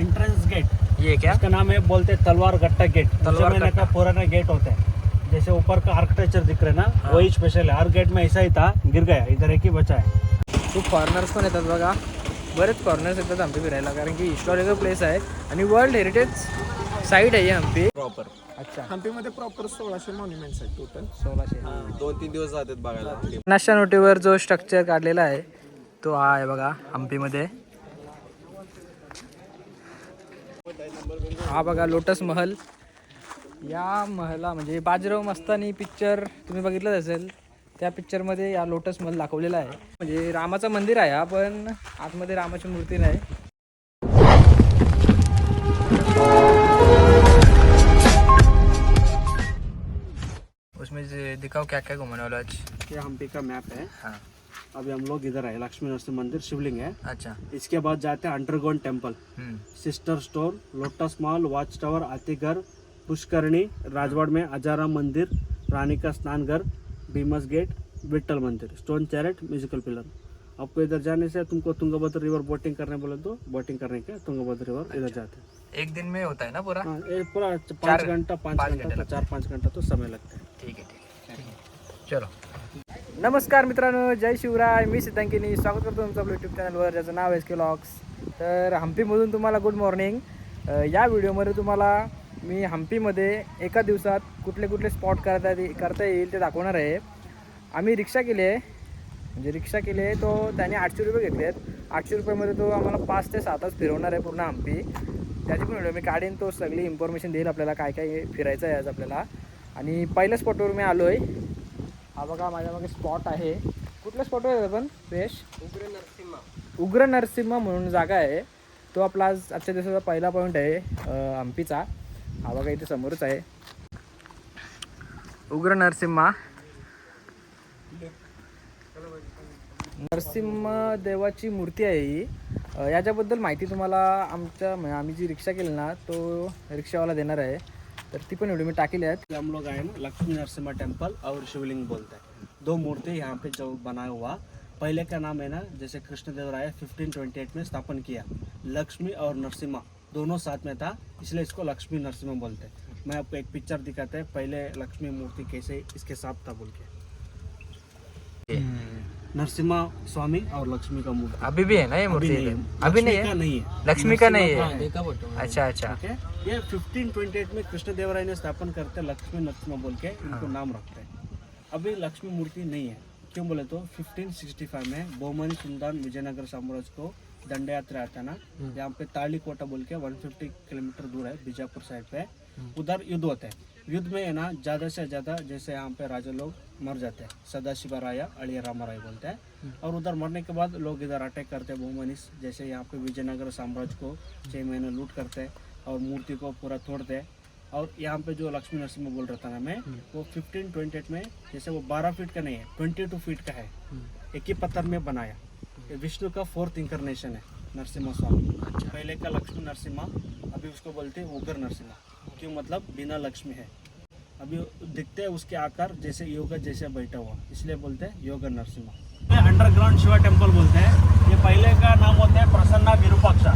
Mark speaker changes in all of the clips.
Speaker 1: Entrance gate
Speaker 2: ये क्या?
Speaker 1: इसका नाम है बोलते हैं तलवार गट्टा गेट
Speaker 2: तलवार गट्टा।
Speaker 1: पुराना गेट होता है. जैसे ऊपर का आर्किटेक्चर दिख रहा है ना
Speaker 2: हाँ।
Speaker 1: वही स्पेशल है. हर गेट में ऐसा ही था गिर गया इधर एक ही बचा है.
Speaker 2: खूप फॉरेनर्स पण येतात बघा. बरेच फॉरेनर्स येतात हम्पी फिरायला कारण की हिस्टॉरिकल प्लेस आहे. आणि वर्ल्ड हेरिटेज साईट आहे ही हम्पी
Speaker 3: प्रॉपर
Speaker 2: अच्छा.
Speaker 3: हम्पीमध्ये प्रॉपर सोळाशे मॉन्युमेंट्स आहेत टोटल
Speaker 2: सोळाशे.
Speaker 3: दोन तीन दिवस जातात बघायला.
Speaker 2: पन्नासच्या नोटीवर जो स्ट्रक्चर काढलेला आहे तो हा आहे बघा हम्पीमध्ये. हा बघा लोटस महल. या महला म्हणजे बाजीराव मस्तानी पिक्चर तुम्ही बघितलंच असेल. त्या पिक्चरमध्ये या लोटस महल दाखवलेला आहे. म्हणजे रामाचं मंदिर आहे हा पण आतमध्ये रामाची मूर्ती नाही. उसमें दिखाओ क्या क्या घुमाने वाला आज?
Speaker 1: ये हम्पी का मैप है।
Speaker 2: हाँ।
Speaker 1: अभी हम लोग इधर आए लक्ष्मी नरसिंह मंदिर शिवलिंग है।
Speaker 2: अच्छा।
Speaker 1: इसके बाद जाते हैं underground
Speaker 2: temple
Speaker 1: sister store lotus mall watch tower आतिघर पुष्करणी राजवाड़ में अजाराम मंदिर रानी का स्नान घर भीमस गेट विट्ठल मंदिर स्टोन चैरेट म्यूजिकल पिलर आपको इधर जाने से तुमको तुंगभद्र रिवर बोटिंग करने बोले तो बोटिंग करने के तुंगभद्र रिवर इधर जाते हैं।
Speaker 2: एक दिन में होता है ना पूरा?
Speaker 1: हाँ पूरा पाँच घंटा पाँच घंटा तो चार पाँच घंटा तो समय लगता है।
Speaker 2: ठीक है ठीक आहे चलो। नमस्कार मित्रांनो जय शिवराय. मी सिद्धांकिनी. स्वागत करतो तुमचं आपलं यूट्यूब चॅनलवर ज्याचं नाव एस के लॉक्स तर हम्पीमधून तुम्हाला गुड मॉर्निंग या व्हिडिओमध्ये तुम्हाला मी हम्पीमध्ये एका दिवसात कुठले कुठले स्पॉट करता करता येईल ते दाखवणार आहे. आम्ही रिक्षा केली आहे. म्हणजे रिक्षा केली आहे तो त्याने आठशे रुपये घेतले आहेत. आठशे रुपयामध्ये तो आम्हाला पाच ते सातच फिरवणार आहे पूर्ण हम्पी त्याची पण व्हिडिओ मी काढेन. तो सगळी इन्फॉर्मेशन देईल आपल्याला काय काय फिरायचं आहे आज आपल्याला. आणि पहिल्या स्पॉटवर मी आलो आहे हा बघा माझ्या मागे स्पॉट आहे. कुठल्या स्पॉटवर आहे आपण सुयश उग्र नरसिम्हा उग्र नरसिम्हा म्हणून जागा आहे. तो आपला आज आजच्या दिवसाचा पहिला पॉईंट आहे हम्पीचा हा बघा इथे समोरच आहे. उग्र नरसिम्हा नरसिंह देवाची मूर्ती आहे ही. याच्याबद्दल माहिती तुम्हाला आमच्या म्हणजे आम्ही जी रिक्षा केली ना तो रिक्षावाला देणार आहे. तर ती पण व्हिडिओ मी टाकली आहेत.
Speaker 1: हम लोग आए ना लक्ष्मी नरसिम्हा टेंपल और शिवलिंग बोलते हैं. दो मूर्ति यहाँ पे जो बनाया हुआ पहले का नाम है ना जैसे कृष्णदेवराय 1528 में स्थापन किया लक्ष्मी और नरसिम्हा दोनों साथ में था इसलिए इसको लक्ष्मी नरसिम्हा बोलते हैं। मैं आपको एक पिक्चर दिखाते हैं पहले लक्ष्मी मूर्ति कैसे इसके साथ था बोल के। नरसिम्हा स्वामी और लक्ष्मी का मूर्ति।
Speaker 2: अभी भी है ना ये मूर्ति
Speaker 1: है।
Speaker 2: अभी नहीं है?
Speaker 1: नहीं है।
Speaker 2: लक्ष्मी का नहीं है?
Speaker 1: का
Speaker 2: अच्छा अच्छा।
Speaker 1: ठीक है? ये 1528 में कृष्णदेवराय ने स्थापन करते लक्ष्मी नरसिम्हा बोल के इनको
Speaker 2: हाँ।
Speaker 1: नाम रखते हैं। अभी लक्ष्मी मूर्ति नहीं है। क्यों बोले तो 1565 में बोमन सुल्तान विजयनगर साम्राज्य को दंड यात्रा आता ना?
Speaker 2: हम्म।
Speaker 1: यहाँ पे ताली कोटा बोल के 150 किलोमीटर दूर है बीजापुर साइड पे।
Speaker 2: हम्म।
Speaker 1: उधर युद्ध होता है। युद्ध में है ना ज़्यादा से ज़्यादा जैसे यहाँ पे राजा लोग मर जाते हैं। सदाशिवा राया अड़िया रामा राय बोलते हैं।
Speaker 2: हम्म।
Speaker 1: और उधर मरने के बाद लोग इधर अटैक करते हैं बहुमनीस जैसे यहाँ पे विजयनगर साम्राज्य को छः महीने लूट करते हैं और मूर्ति को पूरा तोड़ते हैं। और यहाँ पे जो लक्ष्मी नरसिम्हा बोल रहा था ना मैं वो 1528 में जैसे वो 12 फीट का नहीं है 22 फीट का है। एक ही पत्थर में बनाया। विष्णु का फोर्थ इंकरनेशन है नरसिम्हा स्वामी पहले का लक्ष्मी नरसिम्हा अभी उसको बोलते हैं उग्र नरसिम्हा। क्यों? मतलब बिना लक्ष्मी है। अभी दिखते हैं उसके आकार, जैसे योगा जैसे बैठा हुआ। इसलिए बोलते हैं योगा नरसिम्हा। अंडरग्राउंड शिवा टेंपल बोलते हैं। ये पहले का नाम होता है प्रसन्ना विरूपाक्षा।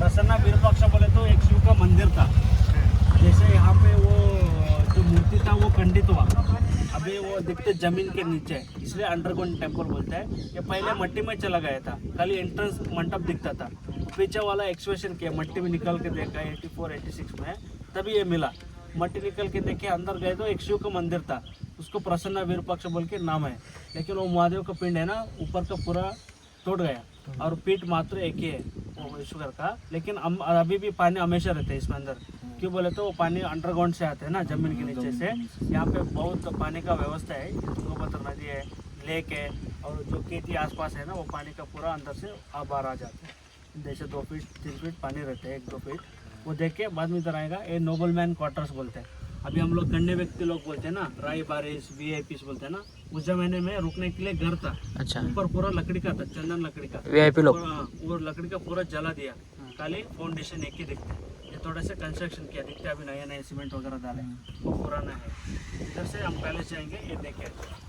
Speaker 1: प्रसन्ना विरूपाक्षा बोले तो एक शिव का मंदिर था। जैसे यहाँ पे वो, जो मूर्ति था, वो खंडित हुआ। अभी वो दिखते ज़मीन के नीचे। इसलिए अंडरग्राउंड टेंपल बोलते हैं। ये पहले मट्टी में चला गया था। खाली एंट्रेंस मंडप दिखता था। पीछे वाला एक्सप्रेशन किया, मट्टी में निकल के देखा 84 86 में। तभी ये मिला। मट्टी निकल के देखे, अंदर गए तो एक शिव का मंदिर था। उसको प्रसन्न विरूपाक्ष बोल के नाम है। लेकिन वो महादेव का पिंड है ना, ऊपर का पूरा तोड़ गया। और पीठ मात्र एक ही है, वो ईश्वर का। लेकिन अभी भी पानी हमेशा रहता है इसमें अंदर। क्यों बोले तो वो पानी अंडरग्राउंड से आते हैं ना, ज़मीन के नीचे से। यहाँ पे बहुत पानी का व्यवस्था है। तुंगभद्र नदी है लेक है, और जो खेती आसपास है ना, वो पानी का पूरा अंदर से आ बाहर आ जाता है। जैसे दो फीट तीन फीट पानी रहते हैं, एक दो फीट वो देख के बाद में इधर आएगा ये नोबल मैन क्वार्टर्स बोलते हैं। अभी हम लोग गण्य व्यक्ति लोग बोलते हैं ना राय बारिश वी आई बोलते हैं ना उस जमाने में रुकने के लिए घर था।
Speaker 2: अच्छा।
Speaker 1: ऊपर पूरा लकड़ी का था चंदन लकड़ी का।
Speaker 2: वी आई
Speaker 1: पी हाँ, वो लकड़ी का पूरा जला दिया। खाली फाउंडेशन एक ही दिखता है। ये थोड़ा सा कंस्ट्रक्शन किया दिखता है अभी नया नया सीमेंट वगैरह डाले। वो पुराना है। इधर से हम पहले जाएँगे ये देखे।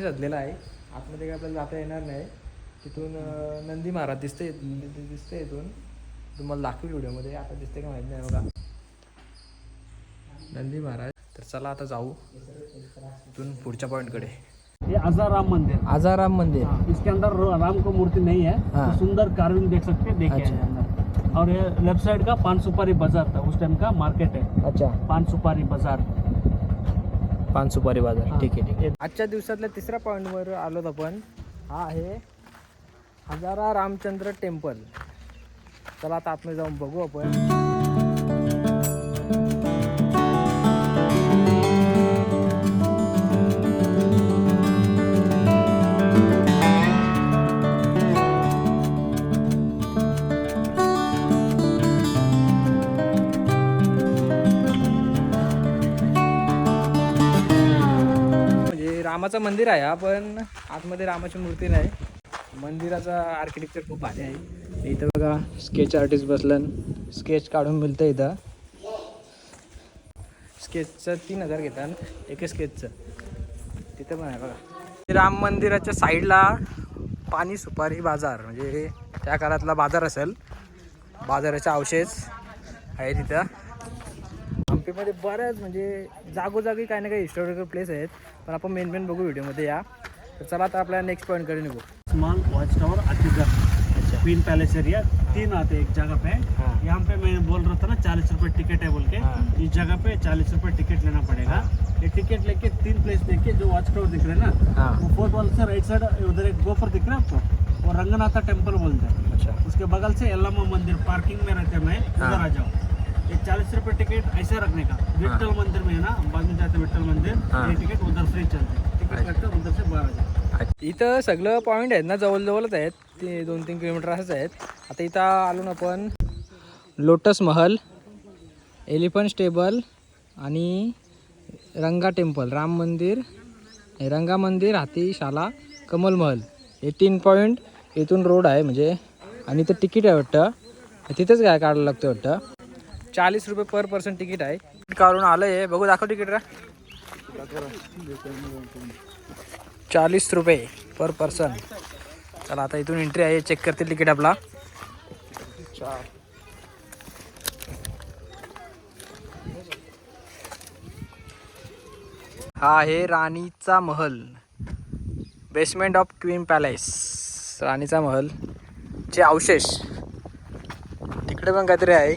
Speaker 2: पाणी साचलेलं आहे. आतमध्ये काय आपल्याला जाता येणार नाही. तिथून नंदी महाराज दिसते दिसते इथून. तुम्हाला दाखवेल व्हिडिओमध्ये. आता दिसते का माहिती नाही बघा. नंदी महाराज. तर चला आता जाऊ. इथून पुढच्या पॉईंटकडे
Speaker 1: ये आजार राम मंदिर.
Speaker 2: आजाराम मंदिर.
Speaker 1: हाँ, इसके अंदर राम को मूर्ति नहीं है
Speaker 2: हाँ।
Speaker 1: तो सुंदर कार्विंग देख सकते हैं देखिए
Speaker 2: अच्छा।
Speaker 1: अंदर. और ये लेफ्ट साइड का पान सुपारी बाजार था उस टाइम का मार्केट है.
Speaker 2: अच्छा.
Speaker 1: पान सुपारी बाजार.
Speaker 2: पान सुपारी बाजार. ठीक आहे ठीक आहे. आजच्या दिवसातल्या तिसऱ्या पॉईंटवर आलोत आपण. हा आहे हजारा रामचंद्र टेम्पल. चला आता आतमध्ये जाऊन बघू आपण. रामाचं मंदिर आहे हा पण आतमध्ये रामाची मूर्ती नाही. मंदिराचा आर्किटेक्चर खूप भारी आहे. इथं बघा स्केच आर्टिस्ट बसलं स्केच काढून मिळतं इथं. स्केचचं तीन हजार घेतात एक स्केचचं तिथं पण आहे बघा. राम मंदिराच्या साईडला पाणी सुपारी बाजार म्हणजे त्या काळातला बाजार असेल. बाजाराचे अवशेष आहे तिथं हम्पीमध्ये बऱ्याच म्हणजे जागोजागी काही ना काही हिस्टॉरिकल प्लेस आहेत. पण आपण मेन मेन बघू व्हिडिओमध्ये या. तर चला आता आपल्या नेक्स्ट पॉईंटकडे निघू.
Speaker 1: स्मॉल वॉच टावर
Speaker 2: अच्छा.
Speaker 1: क्वीन पैलेस एरिया तीन आते हैं एक जगह पे.
Speaker 2: हाँ।
Speaker 1: यहाँ पे मैं बोल रहा था ना चालीस रुपए टिकट है बोल के.
Speaker 2: हाँ।
Speaker 1: इस जगह पे चालीस रुपए टिकट लेना पड़ेगा. ये टिकट लेके तीन प्लेस देखे जो वॉच टावर दिख रहे हैं ना
Speaker 2: हाँ.
Speaker 1: वो फोर्थ वॉल से राइट साइड उधर एक गोफर दिख रहा है आपको? वो रंगनाथा टेम्पल बोलते हैं।
Speaker 2: अच्छा.
Speaker 1: उसके बगल से यल्लामा मंदिर पार्किंग में रहते मैं उधर
Speaker 2: हाँ।
Speaker 1: आ जाओ। ये चालीस रुपए टिकट ऐसे रखने का? विठल मंदिर में है ना? बाद में जाते विठल मंदिर। ये टिकट उधर फ्री चलते। टिकट लगता उधर से जाओ
Speaker 2: इथं सगळं पॉईंट आहेत ना जवळजवळच आहेत. ते दोन तीन किलोमीटर असंच आहेत. आता इथं आलो ना आपण. लोटस महल एलिफंट स्टेबल आणि रंगा टेम्पल राम मंदिर. रंगा मंदिर हातीशाला कमल महल. हे तीन पॉईंट इथून रोड आहे म्हणजे. आणि इथं तिकीट आहे वाटतं. तिथंच काय काढायला लागतं वाटतं? चाळीस रुपये पर पर्सन तिकीट आहे. काढून आलं आहे बघू दाखव तिकीट रा. चाळीस रुपये पर पर्सन. चला आता इथून एंट्री आहे. चेक करतील तिकीट आपला. हा आहे राणीचा महल. बेसमेंट ऑफ क्वीन पॅलेस राणीचा महल. चे अवशेष. तिकडे पण काहीतरी आहे.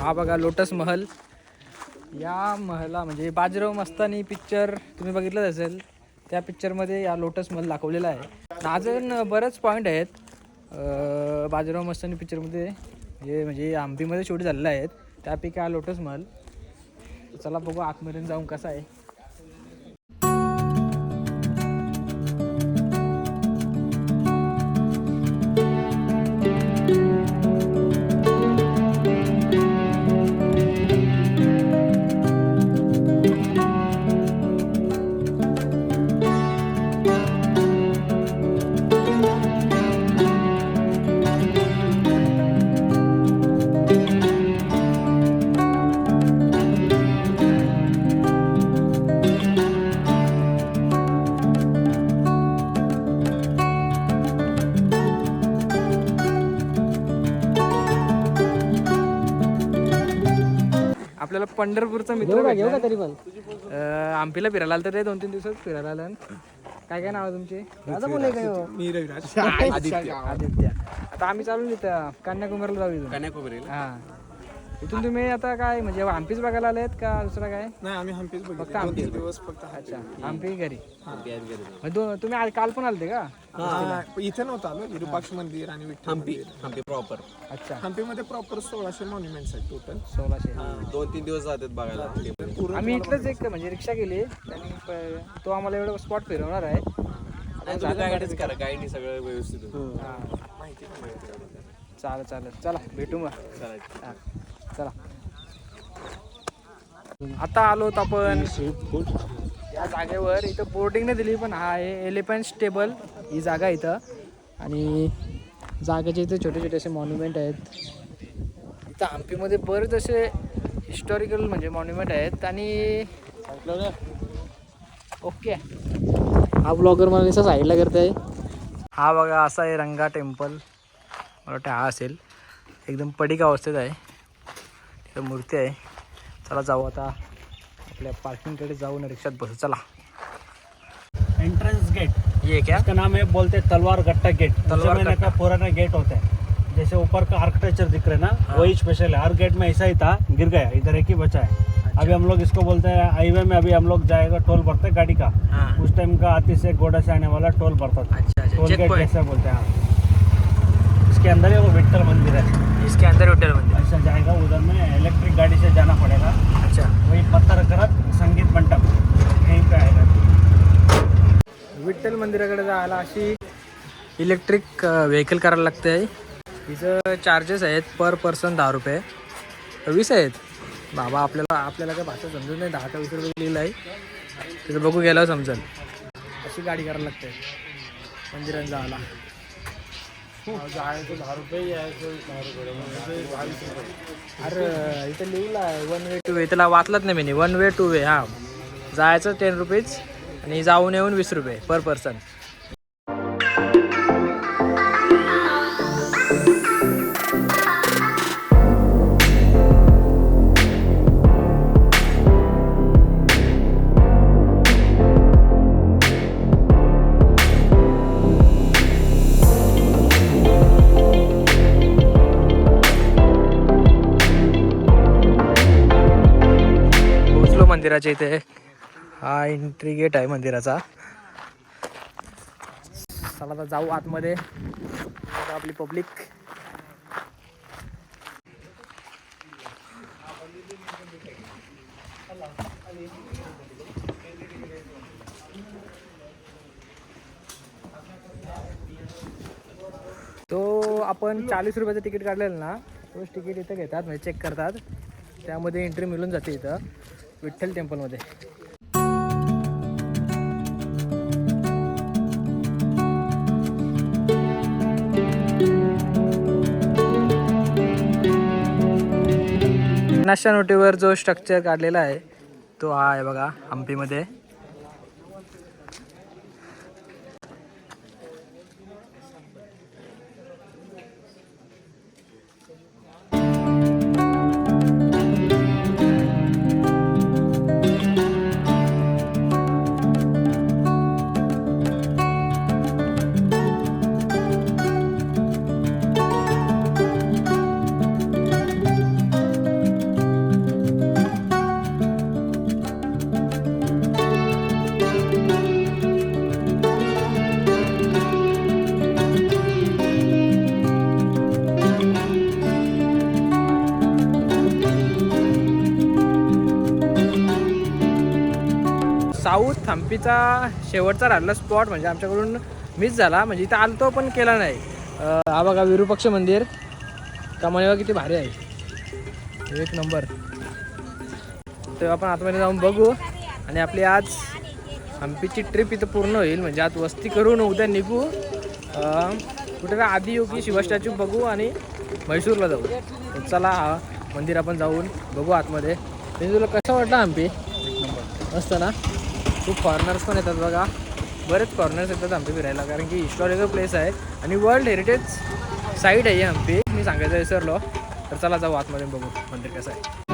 Speaker 2: हा बघा लोटस महल. या महला म्हणजे बाजीराव मस्तानी पिक्चर तुम्ही बघितलंच असेल. त्या पिक्चरमध्ये या लोटस महल दाखवलेला आहे. अजून बरेच पॉईंट आहेत. बाजीराव मस्तानी पिक्चरमध्ये हे म्हणजे आंबीमध्ये शूट झालेलं आहेत त्यापैकी हा लोटस महल. चला बघू आतमध्ये जाऊन कसा आहे. आपल्याला पंढरपूरचा मित्र घेऊ का तरी पण? हम्पीला फिरायला आलं तर ते दोन तीन दिवसात फिरायला आलं. काय काय नाव आहे तुमचे? पण आहे काय हो?
Speaker 3: मी रविराज
Speaker 2: आदित्य. आदित्य. आता आम्ही चालून इथं कन्याकुमारीला जाऊ इथून.
Speaker 3: कन्याकुमारी
Speaker 2: हा. इथून तुम्ही आता काय म्हणजे हम्पीच बघायला आलेत का दुसरा काय?
Speaker 3: नाही आम्ही हम्पीच
Speaker 2: फक्त
Speaker 3: तीन दिवस फक्त
Speaker 2: अच्छा हम्पी घरी. मग दो- तुम्ही आज- काल पण आलते का?
Speaker 3: हा, इथे नव्हतं आलो विरूपाक्ष मंदिर आणि विठ्ठल हम्पी हम्पी प्रॉपर
Speaker 2: अच्छा.
Speaker 3: हम्पीमध्ये प्रॉपर सोळाशे मॉन्युमेंट्स आहेत टोटल
Speaker 2: सोळाशे.
Speaker 3: दोन तीन दिवस जातात बघायला.
Speaker 2: आम्ही इथलंच एक म्हणजे रिक्षा केली त्यांनी प- तो आम्हाला एवढं स्पॉट फिरवणार आहे.
Speaker 3: गाईडच करा गाईडनी सगळं व्यवस्थित
Speaker 2: हा.
Speaker 3: माहिती.
Speaker 2: चालेल चालेल. चला भेटू मग. हा, चला आता आलोत आपण. या जागेवर इथं बोर्डिंगने दिली पण हा आहे एलिफंट स्टेबल ही जागा इथं. आणि जागेचे इथे छोटे छोटे असे मॉन्युमेंट आहेत. इथं हम्पीमध्ये बरेच असे हिस्टॉरिकल म्हणजे मॉन्युमेंट आहेत. आणि ओके. हा ब्लॉगर मला नुसता साईडला आहे हा बघा असा आहे रंगा टेम्पल मला वाटतं हा असेल. एकदम पडीक अवस्थेत आहे. तिथं मूर्ती आहे. चला जाऊ आता. आपल्या पार्किंगकडे जाऊन रिक्षात बसू. चला.
Speaker 1: एंट्रेंस गेट
Speaker 2: ये. क्या
Speaker 1: इसका नाम है बोलते तलवार गट्टा गेट
Speaker 2: तलवार गट्टा।
Speaker 1: का पुराना गेट होता है. जैसे ऊपर का आर्किटेक्चर दिख रहा है ना वही स्पेशल है. हर गेट में ऐसा ही था गिर गया इधर एक ही बचा है. अभी हम लोग इसको बोलते हैं हाईवे में अभी हम लोग जाएगा टोल भरते हैं गाड़ी का. उस टाइम का आती से गोडा से आने वाला टोल भरता था.
Speaker 2: अच्छा अच्छा.
Speaker 1: टोल गेट जैसा बोलते हैं हाँ. इसके अंदर ही वो विट्ठल मंदिर है.
Speaker 2: इसके अंदर होटल मंदिर
Speaker 1: ऐसा जाएगा उधर में इलेक्ट्रिक गाड़ी से जाना पड़ेगा।
Speaker 2: अच्छा।
Speaker 1: वही पत्थर करत संगीत मंडप। यहीं पे आएगा।
Speaker 2: विठ्ठल मंदिराकडे जायला अशी इलेक्ट्रिक व्हेकल करायला लागते आहे. तिचं चार्जेस आहेत पर पर्सन दहा रुपये. वीस आहेत. बाबा आपल्याला आपल्याला काय भाषा समजत नाही. दहा का वीस रुपये लिहिलं आहे. तिथं बघू गेल्यावर समजेल. अशी गाडी करायला लागते. मंदिरात जायला. अरे इथं लिहिलं वन वे टू वे त्याला वाचलंच नाही मी. वन वे टू वे हां. जायचं टेन रुपीज आणि जाऊन येऊन वीस रुपये पर पर्सन मंदिराच्या इथे हा एंट्री गेट आहे मंदिराचा. चला आता जाऊ आतमध्ये. आपली पब्लिक तो आपण चाळीस रुपयाचं तिकीट काढलेलं ना तोच तिकीट इथं घेतात म्हणजे चेक करतात. त्यामध्ये एंट्री मिळून जाते इथं. विठ्ठल टेम्पलमध्ये पन्नासच्या नोटीवर जो स्ट्रक्चर काढलेला आहे तो हा आहे बघा हम्पीमध्ये. साऊथ हम्पीचा शेवटचा राहिला स्पॉट म्हणजे आमच्याकडून मिस झाला. म्हणजे इथं आलतो पण केला नाही. हा बघा विरूपक्ष मंदिर. कमानीवा किती भारी आहे. एक नंबर तर आपण आतमध्ये जाऊन बघू. आणि आपली आज हम्पीची ट्रिप इथं पूर्ण होईल. म्हणजे आज वस्ती करून उद्या निघू. कुठे आदियोगी शिवस्टॅच्यू बघू आणि म्हैसूरला जाऊ. चला हा मंदिर आपण जाऊन बघू आतमध्ये. तुला कसं वाटलं हम्पी एक नंबर मस्त ना? खूप कॉर्नर्स पण येतात बघा. बरेच कॉर्नर्स येतात हम्पी फिरायला कारण की हिस्टॉरिकल प्लेस आहे आणि वर्ल्ड हेरिटेज साईट आहे हम्पी मी सांगायचं विसरलो. तर चला जाऊ आतमध्ये बघू मंदिर कसं आहे.